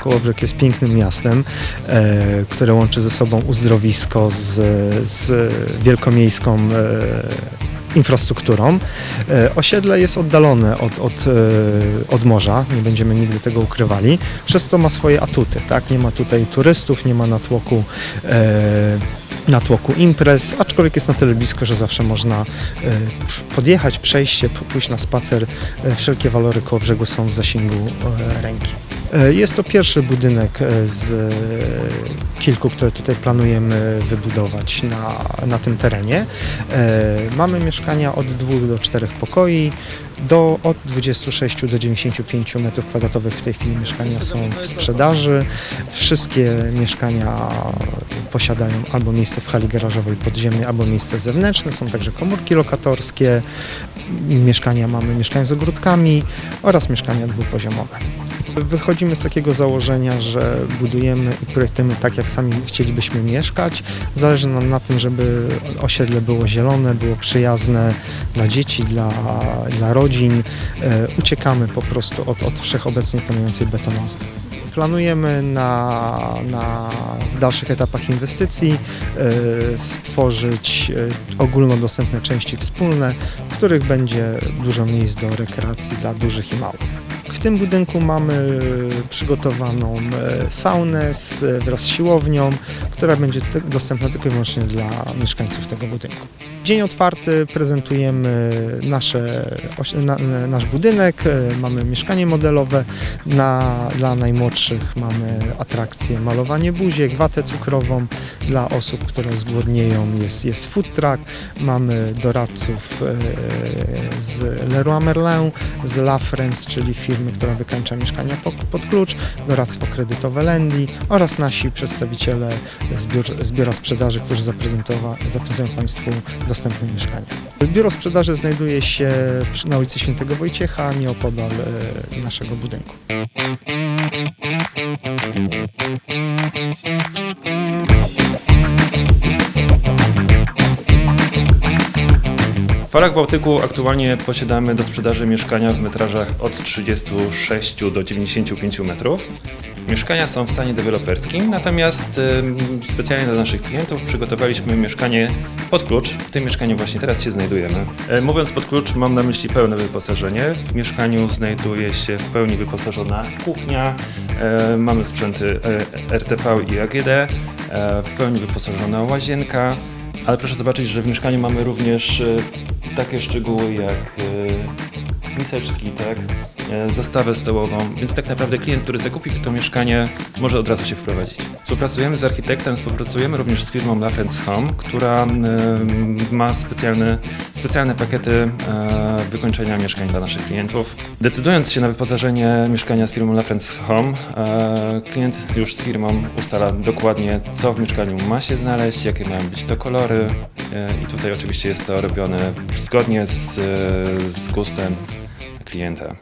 Kołobrzeg jest pięknym miastem, e, które łączy ze sobą uzdrowisko z, z wielkomiejską e, infrastrukturą. E, osiedle jest oddalone od, od, e, od morza, nie będziemy nigdy tego ukrywali, przez to ma swoje atuty. Tak? Nie ma tutaj turystów, nie ma natłoku e, natłoku imprez, aczkolwiek jest na tyle blisko, że zawsze można e, podjechać, przejść się, pójść na spacer. E, Wszelkie walory koło brzegu są w zasięgu e, ręki. Jest to pierwszy budynek z kilku, które tutaj planujemy wybudować na, na tym terenie. Mamy mieszkania od 2 do 4 pokoi, do, od 26 do 95 m2 w tej chwili mieszkania są w sprzedaży. Wszystkie mieszkania posiadają albo miejsce w hali garażowej podziemnej, albo miejsce zewnętrzne. Są także komórki lokatorskie. Mieszkania mamy mieszkania z ogródkami oraz mieszkania dwupoziomowe. Wychodzimy z takiego założenia, że budujemy i projektujemy tak, jak sami chcielibyśmy mieszkać. Zależy nam na tym, żeby osiedle było zielone, było przyjazne dla dzieci, dla, dla rodzin. E, Uciekamy po prostu od, od wszechobecnie panującej betonozy. Planujemy na, na dalszych etapach inwestycji e, stworzyć e, ogólnodostępne części wspólne, w których będzie dużo miejsc do rekreacji dla dużych i małych. W tym budynku mamy przygotowaną e, saunę z, wraz z siłownią, która będzie dostępna tylko i wyłącznie dla mieszkańców tego budynku. Dzień otwarty prezentujemy nasze, na, na, nasz budynek, e, mamy mieszkanie modelowe, na, dla najmłodszych mamy atrakcję malowanie buziek, watę cukrową, dla osób, które zgłodnieją jest, jest food truck, mamy doradców e, z Leroy Merlin, z La France, czyli firmy, która wykańcza mieszkania pod, klucz, doradztwo kredytowe Lendi oraz nasi przedstawiciele z, biur, z biura sprzedaży, którzy zaprezentują Państwu dostępne mieszkania. Biuro sprzedaży znajduje się na ulicy Świętego Wojciecha, nieopodal e, naszego budynku. W Falach Bałtyku aktualnie posiadamy do sprzedaży mieszkania w metrażach od 36 do 95 metrów. Mieszkania są w stanie deweloperskim, natomiast specjalnie dla naszych klientów przygotowaliśmy mieszkanie pod klucz. W tym mieszkaniu właśnie teraz się znajdujemy. E, Mówiąc pod klucz, mam na myśli pełne wyposażenie. W mieszkaniu znajduje się w pełni wyposażona kuchnia, e, mamy sprzęty e, RTV i AGD, w pełni wyposażona łazienka, ale proszę zobaczyć, że w mieszkaniu mamy również e, takie szczegóły jak e, miseczki, tak, e, zastawę stołową, więc tak naprawdę klient, który zakupi to mieszkanie, może od razu się wprowadzić. Współpracujemy z architektem, współpracujemy również z firmą La Home, która e, ma specjalne, specjalne pakiety e, wykończenia mieszkań dla naszych klientów. Decydując się na wyposażenie mieszkania z firmą La Home, klient już z firmą ustala dokładnie, co w mieszkaniu ma się znaleźć, jakie mają być to kolory i tutaj oczywiście jest to robione zgodnie z, z gustem klienta.